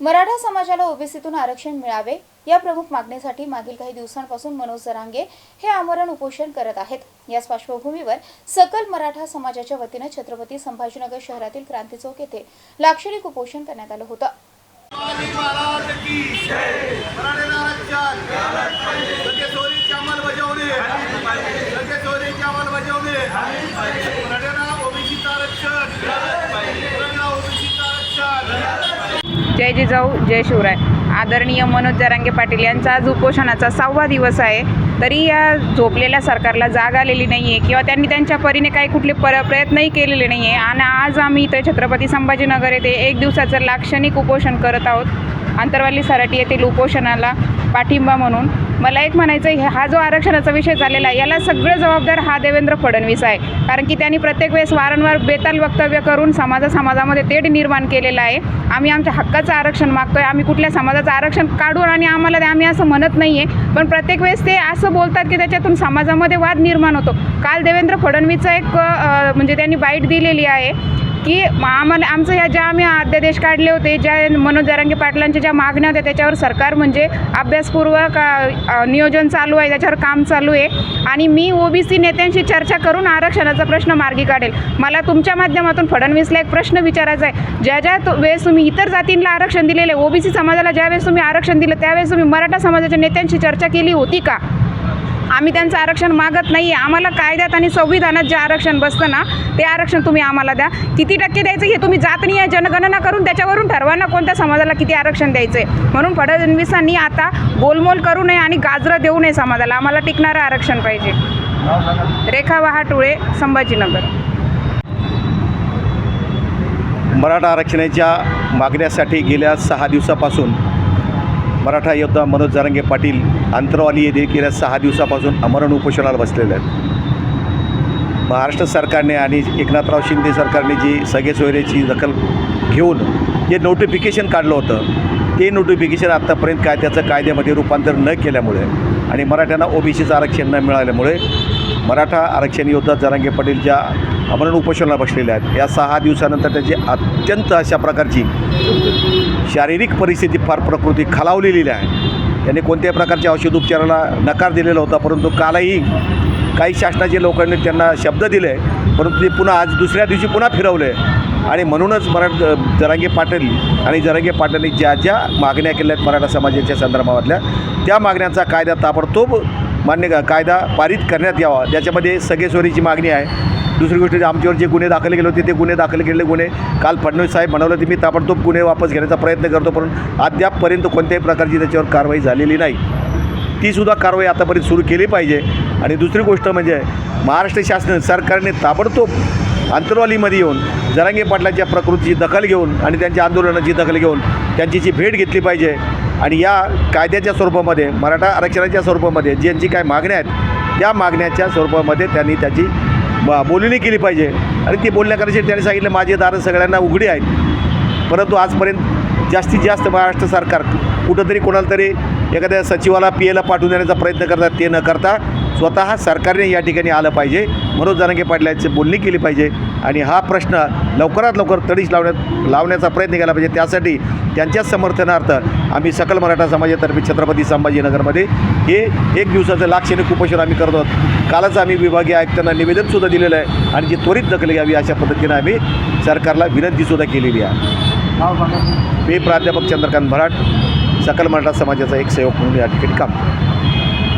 मराठा समाजाला ओबीसीतून आरक्षण मिळावे या प्रमुख मागणीसाठी मागील काही दिवसांपासून मनोज जरांगे हे आमरण उपोषण करत आहेत. याच पार्श्वभूमीवर सकल मराठा समाजाच्या वतीनं छत्रपती संभाजीनगर शहरातील क्रांती चौक येथे लाक्षणिक उपोषण करण्यात आलं होतं. अंमलबजावणी सगळे चोरीची अंमलबजावणी मराठ्यांना ओबीसीचं आरक्षण मराठ्यांना ओबीसीचं आरक्षण जय जिजाऊ जय शिवराय. आदरणीय मनोज जरांगे पाटील यांचा आज उपोषणाचा सहावा दिवस आहे. तरी या झोपलेल्या सरकारला जाग आलेली नाही आहे किंवा त्यांनी त्यांच्या परीने काही कुठले पर प्रयत्नही केलेले नाही आहे आणि आज आम्ही इथे छत्रपती संभाजीनगर येथे एक दिवसाचं लाक्षणिक उपोषण करत आहोत. आंतरवाली सराटी येथील उपोषणाला पाठिंबा म्हणून मला एक म्हणायचं आहे हा जो आरक्षणाचा विषय झालेला आहे याला सगळं जबाबदार हा देवेंद्र फडणवीस आहे. कारण की त्यांनी प्रत्येक वेळेस वारंवार बेताल वक्तव्य करून समाजा समाजामध्ये तेढ निर्माण केलेलं आहे. आम्ही आमच्या हक्काचं आरक्षण मागतोय आम्ही कुठल्या समाजाचं आरक्षण काढून आणि आम्हाला आम्ही असं म्हणत नाही आहे पण प्रत्येक वेळेस ते असं बोलतात की त्याच्यातून समाजामध्ये वाद निर्माण होतो. काल देवेंद्र फडणवीसचा एक म्हणजे त्यांनी बाईट दिलेली आहे. की आम्हाला आमचं ह्या ज्या आम्ही अध्यादेश काढले होते ज्या मनोज जरांगे पाटलांच्या ज्या मागण्या होत्या त्याच्यावर सरकार म्हणजे अभ्यासपूर्वक नियोजन चालू आहे त्याच्यावर काम चालू आहे. आणि मी ओबीसी नेत्यांशी चर्चा करून आरक्षणाचा प्रश्न मार्गी काढेल. मला तुमच्या माध्यमातून फडणवीसला एक प्रश्न विचारायचा आहे. ज्या ज्या वेळेस तुम्ही इतर जातींना आरक्षण दिलेले ओबीसी समाजाला ज्यावेळेस तुम्ही आरक्षण दिलं त्यावेळेस तुम्ही मराठा समाजाच्या नेत्यांशी चर्चा केली होती का? आम्ही त्यांचं आरक्षण मागत नाही आहे आम्हाला कायद्यात आणि संविधानात जे आरक्षण बसतं ना ते आरक्षण तुम्ही आम्हाला द्या. किती टक्के द्यायचं हे तुम्ही जातनीय जनगणना करून त्याच्यावरून ठरवा ना कोणत्या समाजाला किती आरक्षण द्यायचं आहे म्हणून फडणवीसांनी आता गोलमोल करू नये आणि गाजरं देऊ नये समाजाला. आम्हाला टिकणारं आरक्षण पाहिजे. रेखा वहाटुळे संभाजीनगर. मराठा आरक्षणाच्या मागण्यासाठी गेल्या सहा दिवसापासून मराठा योद्धा मनोज जारंगे पाटील अंतरवाली येथे गेल्या सहा दिवसापासून अमरण उपोषणाला बसलेले आहेत. महाराष्ट्र सरकारने आणि एकनाथराव शिंदे सरकारने जी सगळे सोयरेची दखल घेऊन जे नोटिफिकेशन काढलं होतं ते नोटिफिकेशन आत्तापर्यंत काय त्याचं कायद्यामध्ये रूपांतर न केल्यामुळे आणि मराठ्यांना ओबीसीचं आरक्षण न मिळाल्यामुळे मराठा आरक्षण योद्धा जरांगे पाटील ज्या अमरण उपोषणाला बसलेल्या आहेत. या सहा दिवसानंतर त्याची अत्यंत अशा प्रकारची शारीरिक परिस्थिती फार प्रकृती खालावलेली आहे. त्यांनी कोणत्याही प्रकारच्या औषध उपचाराला नकार दिलेला होता परंतु कालही काही शासनाचे लोकांनी त्यांना शब्द दिले परंतु ते पुन्हा आज दुसऱ्या दिवशी पुन्हा फिरवले. आणि म्हणूनच मराठा जरांगे पाटील आणि जरांगे पाटलांनी ज्या ज्या मागण्या केल्या आहेत मराठा समाजाच्या संदर्भातल्या त्या मागण्यांचा कायदा ताबडतोब मान्य कायदा पारित करण्यात यावा. ज्याच्यामध्ये सगळेश्वरीची मागणी आहे. दुसरी गोष्ट आमच्यावर जे गुन्हे दाखल केले होते ते गुन्हे दाखल केलेले गुन्हे काल फडणवीस साहेब म्हणाले होते मी ताबडतोब गुन्हे वापस घेण्याचा प्रयत्न करतो परंतु अद्यापपर्यंत कोणत्याही प्रकारची त्याच्यावर कारवाई झालेली नाही. तीसुद्धा कारवाई आतापर्यंत सुरू केली पाहिजे. आणि दुसरी गोष्ट म्हणजे महाराष्ट्र शासन सरकारने ताबडतोब अंतरवालीमध्ये येऊन जरांगे पाटलांच्या प्रकृतीची दखल घेऊन आणि त्यांच्या आंदोलनाची दखल घेऊन त्यांची जी भेट घेतली पाहिजे आणि या कायद्याच्या स्वरूपामध्ये मराठा आरक्षणाच्या स्वरूपामध्ये ज्यांची काय मागण्या आहेत त्या मागण्याच्या स्वरूपामध्ये त्यांनी त्याची बोलणी केली पाहिजे. आणि ती बोलण्याकरिता त्यांनी सांगितलं माझे दारं सगळ्यांना उघडी आहेत. परंतु आजपर्यंत जास्तीत जास्त महाराष्ट्र सरकार कुठंतरी कोणाला तरी एखाद्या सचिवाला पी एला पाठवून देण्याचा प्रयत्न करतात ते न करता स्वतः सरकारने या ठिकाणी आलं पाहिजे. मनोज जरांगे पाटलांची बोलणी केली पाहिजे. आणि हा प्रश्न लवकरात लवकर तडीस लावण्यात लावण्याचा प्रयत्न केला पाहिजे. त्यासाठी त्यांच्याच समर्थनार्थ आम्ही सकल मराठा समाजातर्फे छत्रपती संभाजीनगरमध्ये हे एक दिवसाचं लाक्षणिक उपोषण आम्ही करतो आहोत. कालच आम्ही विभागीय आयुक्तांना निवेदनसुद्धा दिलेलं आहे. आणि जी त्वरित दखल घ्यावी अशा पद्धतीनं आम्ही सरकारला विनंतीसुद्धा केलेली आहे. मी प्राध्यापक चंद्रकांत भराट सकल मराठा समाजाचा एक सेवक म्हणून या ठिकाणी काम